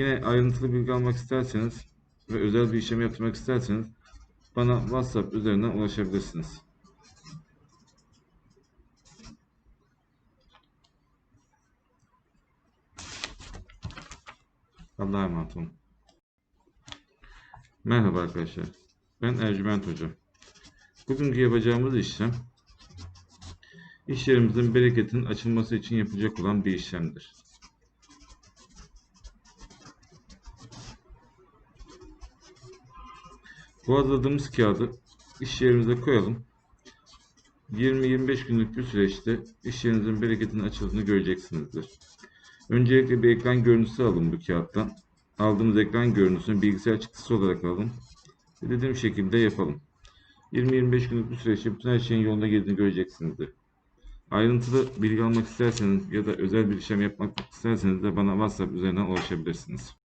Yine ayrıntılı bilgi almak isterseniz ve özel bir işlem yaptırmak isterseniz bana WhatsApp üzerinden ulaşabilirsiniz. Allah'a emanet olun. Merhaba arkadaşlar. Ben Ercüment Hoca. Bugünkü yapacağımız işlem iş yerimizin bereketinin açılması için yapılacak olan bir işlemdir. Bu hazırladığımız kağıdı iş yerimize koyalım. 20-25 günlük bir süreçte iş yerinizin bereketinin açıldığını göreceksinizdir. Öncelikle bir ekran görüntüsü alın bu kağıttan. Aldığımız ekran görüntüsünü bilgisayar çıktısı olarak. Ve dediğim şekilde yapalım. 20-25 günlük bir süreçte bütün her şeyin yolunda girdiğini göreceksinizdir. Ayrıntılı bilgi almak isterseniz ya da özel bir işlem yapmak isterseniz de bana WhatsApp üzerinden ulaşabilirsiniz.